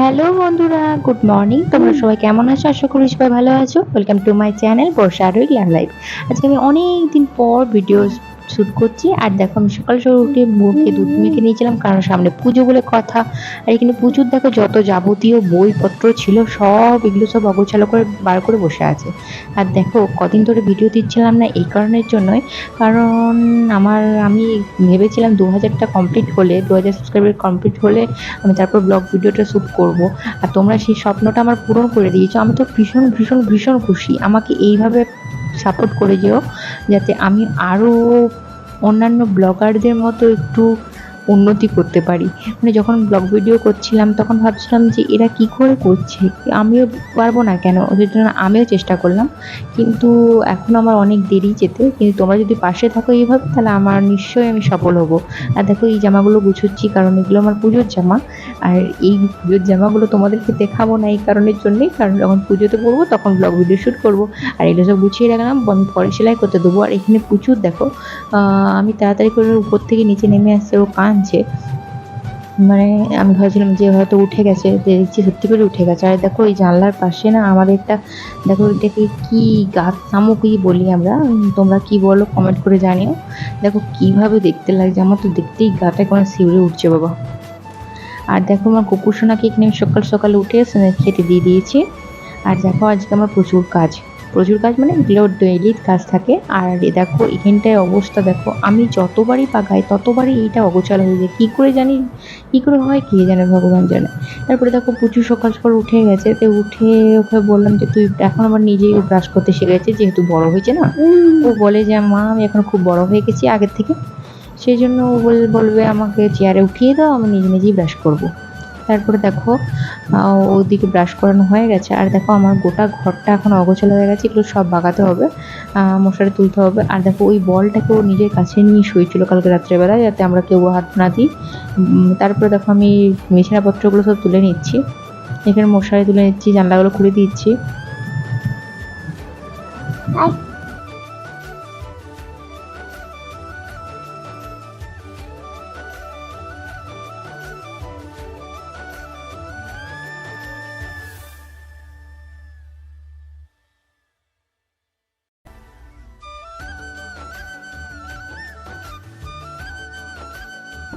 Hello বন্ধুরা, good morning. তোমরা সবাই কেমন আছো? আশা করি সবাই ভালো আছো। Welcome to my channel Barsha আরোই লাইভ আজকে আমি অনেক দিন পর ভিডিও শ্যুট করছি। আর দেখো, আমি সকাল সকাল উঠে মুখে দুধ মেখে নিয়েছিলাম, কারণ সামনে পুজো বলে কথা। আর এখানে পুজোর দেখো, যত যাবতীয় বইপত্র ছিল, সব এগুলো সব অগোছালো করে বার করে বসে আছে। আর দেখো, কদিন ধরে ভিডিও দিচ্ছিলাম না এই কারণের জন্যই, কারণ আমার, আমি ভেবেছিলাম দু হাজারটা কমপ্লিট হলে, দু হাজার সাবস্ক্রাইবার কমপ্লিট হলে আমি তারপর ব্লগ ভিডিওটা শ্যুট করব। আর তোমরা সেই স্বপ্নটা আমার পূরণ করে দিয়েছ। আমি তো ভীষণ ভীষণ ভীষণ খুশি। আমাকে এইভাবে সাপোর্ট করে যেও যাতে আমি আরও অন্যান্য ব্লগারদের মতো একটু উন্নতি করতে পারি। মানে যখন ব্লগ ভিডিও করছিলাম, তখন ভাবছিলাম যে এরা কি করে করছে? আমিও পারব না কেন? ওদের জন্য আমিও চেষ্টা করলাম। কিন্তু এখন আমার অনেক দেরি যেতে। কিন্তু তোমরা যদি পাশে থাকো এইভাবে, তাহলে আমার নিশ্চয়ই আমি সফল হব। আর দেখো, এই জামাগুলো গুছোচ্ছি, কারণ এগুলো আমার পুজোর জামা। আর এই পুজোর জামাগুলো তোমাদেরকে দেখাবো না এই কারণের জন্যই। কারণ যখন পুজোতে পরবো, তখন ব্লগ ভিডিও শ্যুট করব। আর এগুলো সব গুছিয়ে রাখলাম পরে সেলাই করতে দেবো। আর এখানে প্রচুর দেখো আমি তাড়াতাড়ি করে উপর থেকে নিচে নেমে আসছে, ও কাঁদছে মানে আমি ভাবছিলাম যে হয়তো উঠে গেছে দেখছি সত্যি করে উঠে গেছে। আর দেখো ওই জানলার পাশে না আমাদের একটা, দেখো এটাকে কি গাছ শামুকই বলি আমরা, তোমরা কি বলো কমেন্ট করে জানিও। দেখো কীভাবে দেখতে লাগছে, আমার তো দেখতেই গাটা কোনো শিউরে উঠছে বাবা। আর দেখো আমার কুকুর সোনাকে এখানে সকাল সকাল উঠে খেতে দিয়ে দিয়েছি। আর দেখো আজকে আমার প্রচুর কাজ। প্রচুর কাজ মানে এগুলো ডেইলি কাজ থাকে। আর দেখো এখানটায় অবস্থা দেখো আমি যতবারই পাকাই ততবারই এইটা অগোছালো হয়ে যায়। কী করে জানি কী করে হয় কে জানে ভগবান জানে। তারপরে দেখো প্রচুর সকাল সকাল উঠে গেছে তো উঠে ওকে বললাম যে তুই এখন আমার নিজেই ব্রাশ করতে শিখেছে যেহেতু বড় হয়েছে না? ও বলে যে মা আমি এখন খুব বড় হয়ে গেছি আগের থেকে। সেই জন্য ও বল- বলবে আমাকে চেয়ারে উঠিয়ে দাও আমি নিজে নিজেই ব্রাশ করব। তারপরে দেখো ওদিকে ব্রাশ করানো হয়ে গেছে। আর দেখো, আমার গোটা ঘরটা এখন অগোছালো হয়ে গেছে। এগুলো সব বাগাতে হবে মশারি তুলতে হবে। আর দেখো, ওই বলটাকে ও নিজের কাছে নিয়ে শুয়েছিল কালকে রাত্রেবেলায়, যাতে আমরা কেউ হাত না দিই। তারপরে দেখো, আমি বিছানাপত্রগুলো সব তুলে নিচ্ছি। এখানে মশারি তুলে নিচ্ছি, জানলাগুলো খুলে দিচ্ছি।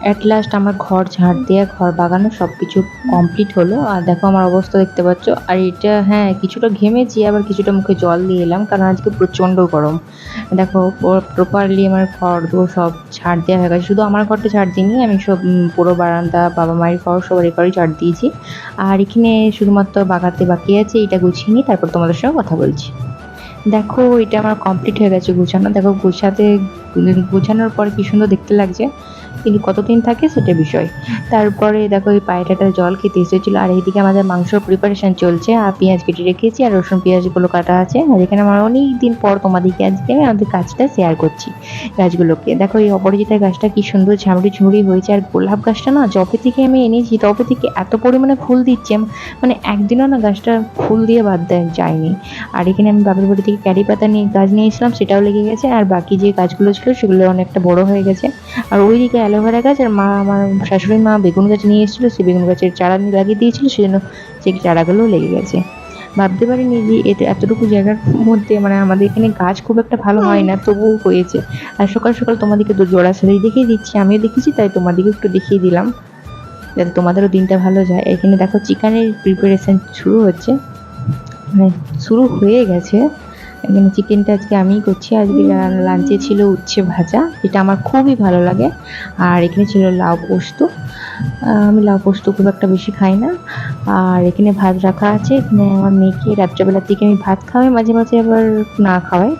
অ্যাট লাস্ট আমার ঘর ঝাড় দেওয়া ঘর বাগানো সব কিছু কমপ্লিট হলো। আর দেখো আমার অবস্থা দেখতে পাচ্ছ। আর এটা হ্যাঁ কিছুটা ঘেমেছি, আবার কিছুটা মুখে জল দিয়ে এলাম, কারণ আজকে প্রচণ্ড গরম। দেখো প্রপারলি আমার ঘর দোর সব ঝাড় দেওয়া হয়ে গেছে। শুধু আমার ঘরটা ঝাড় দিইনি, আমি সব পুরো বারান্দা, বাবা মায়ের ঘর সবার এপারে ঝাড় দিয়েছি। আর এখানে শুধুমাত্র বাগাতে বাকি আছে, এটা গুছিয়ে নিই, তারপর তোমাদের সঙ্গে কথা বলছি। দেখো, এটা আমার কমপ্লিট হয়ে গেছে গুছানো। দেখো, গুছাতে, গুছানোর পর কি সুন্দর দেখতে লাগছে। কিন্তু কতদিন থাকে সেটা বিষয়। তারপরে দেখো এই পায়রাটা জল খেতে এসেছিল। আর এইদিকে আমাদের মাংসর প্রিপারেশন চলছে। আর পেঁয়াজ কেটে রেখেছি আর রসুন পেঁয়াজগুলো কাটা আছে। আর এখানে আমার অনেক দিন পর তোমাদেরকে আজকে আমি আমাদের কাজটা শেয়ার করছি গাছগুলোকে। দেখো এই অপরাজিতার গাছটা কি সুন্দর ঝামড়ি ঝুমড়ি হয়েছে। আর গোলাপ গাছটা না যবে থেকে আমি এনেছি, তবে থেকে এত পরিমাণে ফুল দিচ্ছে। মানে একদিনও না গাছটা ফুল দিয়ে বাদ দেয় যায়নি। আর এখানে আমি বাপের বাড়ি থেকে ক্যারি পাতা নিয়ে, গাছ নিয়ে এসেছিলাম, সেটাও লেগে গেছে। আর বাকি যে গাছগুলো ছিল, সেগুলো অনেকটা বড় হয়ে গেছে। আর ওইদিকে অ্যালোভেরা গাছ আর মা, আমার শাশুড়ি মা বেগুন গাছ নিয়ে এসেছিল, সেই বেগুন গাছের চারা লাগিয়ে দিয়েছিল সেই জন্য সেই চারাগুলোও লেগে গেছে। ভাবতে পারিনি যে এটা এতটুকু জায়গার মধ্যে মানে আমাদের এখানে গাছ খুব একটা ভালো হয় না, তবুও হয়েছে। আর সকাল সকাল তোমাদেরকে তো জোড়া সাজাই দেখিয়ে দিচ্ছি, আমিও দেখেছি, তাই তোমাদেরকে একটু দেখিয়ে দিলাম। যাতে তোমাদেরও দিনটা ভালো যায়। এখানে দেখো, চিকেনের প্রিপারেশন শুরু হচ্ছে। মানে শুরু হয়ে গেছে। এখানে চিকেনটা আজকে আমিই করছি। আজকে লাঞ্চে ছিল উচ্ছে ভাজা যেটা আমার খুবই ভালো লাগে। আর এখানে ছিল লাউ পোস্ত। আমি লাউ পোস্ত খুব একটা বেশি খাই না। আর এখানে ভাত রাখা আছে। এখানে আমার মেয়েকে রাত্রেবেলার দিকে আমি ভাত খাওয়াই মাঝে মাঝে আবার না খাওয়াই।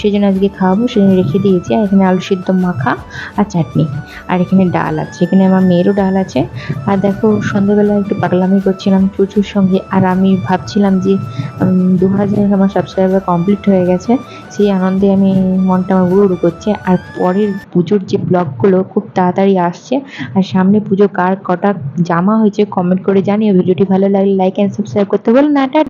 সেই জন্য আজকে খাওয়াবো সেই জন্য রেখে দিয়েছি। আর এখানে আলু সিদ্ধ মাখা আর চাটনি। আর এখানে ডাল আছে, এখানে আমার মেয়েরও ডাল আছে। আর দেখো, সন্ধ্যাবেলা একটু পাগলামি করছিলাম চুচুর সঙ্গে, আর আমি ভাবছিলাম যে দু হাজার আমার সাবস্ক্রাইবার কমপ্লিট হয়ে গেছে, সেই আনন্দে আমি মনটা আমার উড়ু করছে। আর পরের পুজোর যে ব্লগগুলো খুব তাড়াতাড়ি আসছে, আর সামনে পুজো কার কটা জামা হয়েছে কমেন্ট করে জানিও। ভিডিওটি ভালো লাগলে লাইক অ্যান্ড সাবস্ক্রাইব করতে বলো না টা